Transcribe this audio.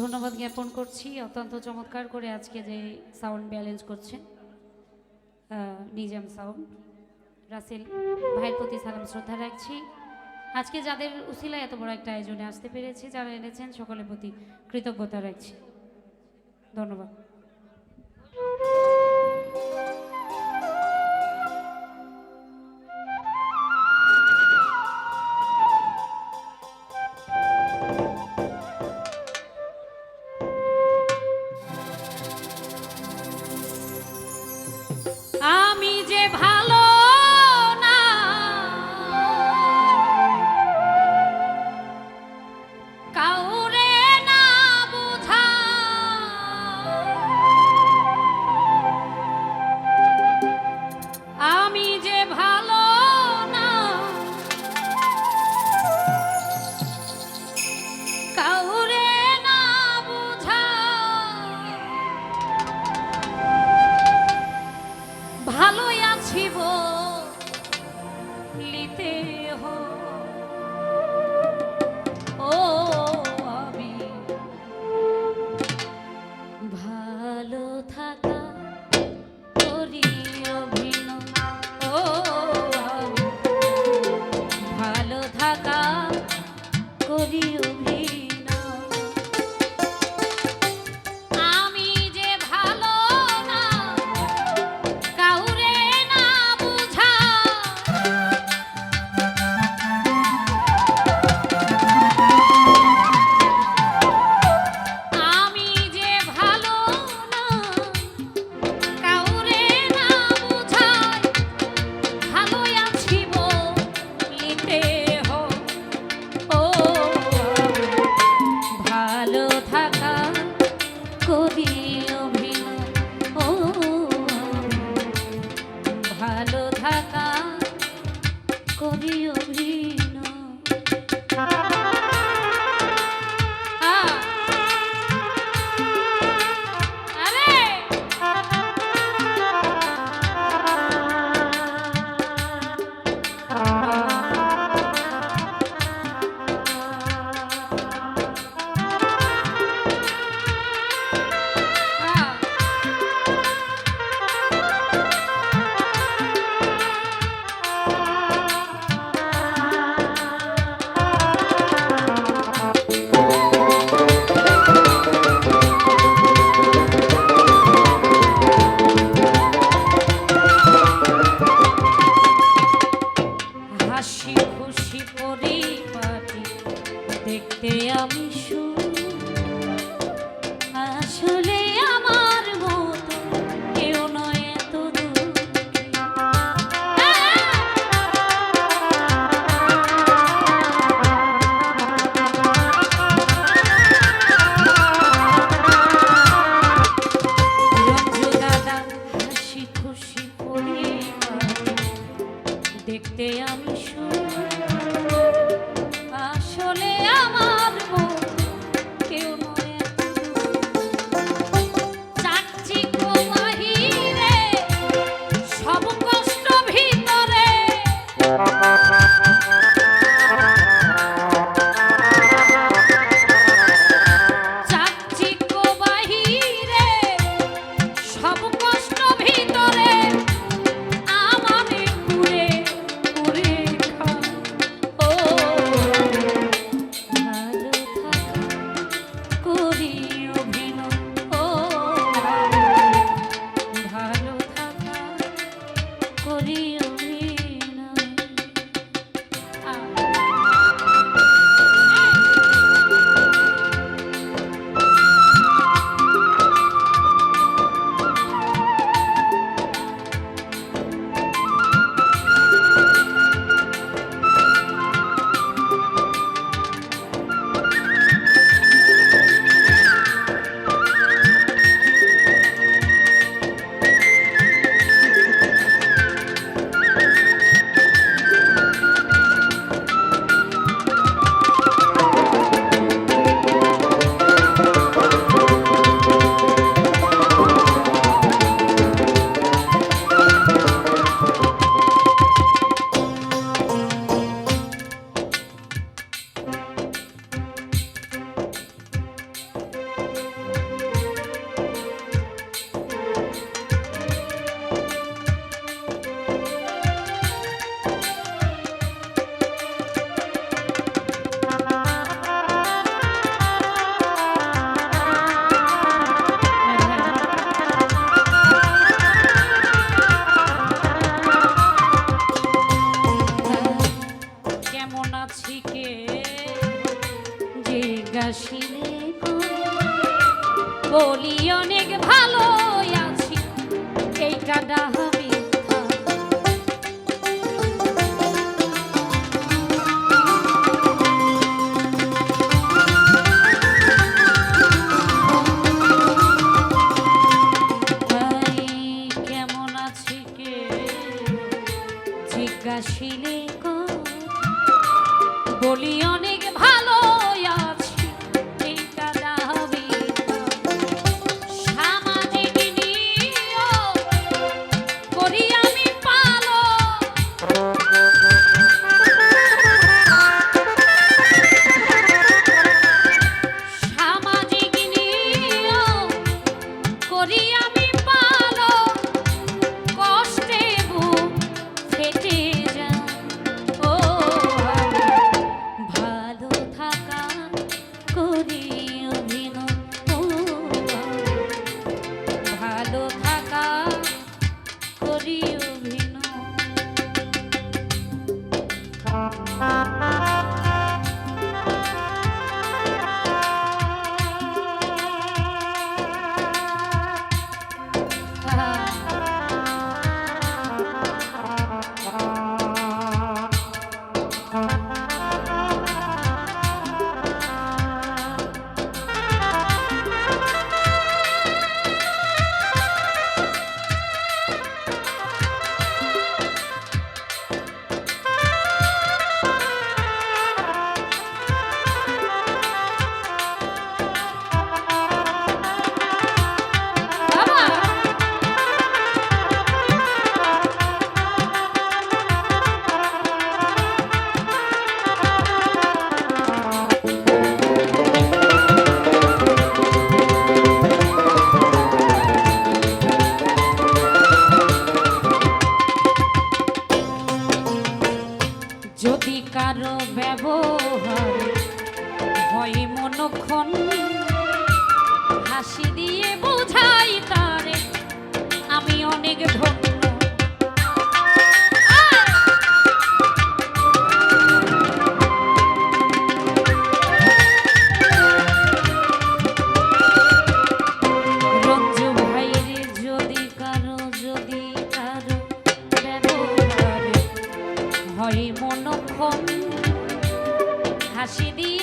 ধন্যবাদ জ্ঞাপন করছি। অত্যন্ত চমৎকার করে আজকে যে সাউন্ড ব্যালেন্স করছেন নিজাম সাউন্ড রাসেল ভাইয়ের প্রতি সালাম, শ্রদ্ধা রাখছি। আজকে যাদের উসিলা এত বড় একটা আয়োজনে আসতে পেরেছি, যারা এনেছেন, সকলের প্রতি কৃতজ্ঞতা রাখছি। ধন্যবাদ। ছবি করি পাটি দেখতে আমি আসিলে বলি অনেক ভালো আছি। এই কাদা Bye. হয় মনক্ষণ হাসি দিয়ে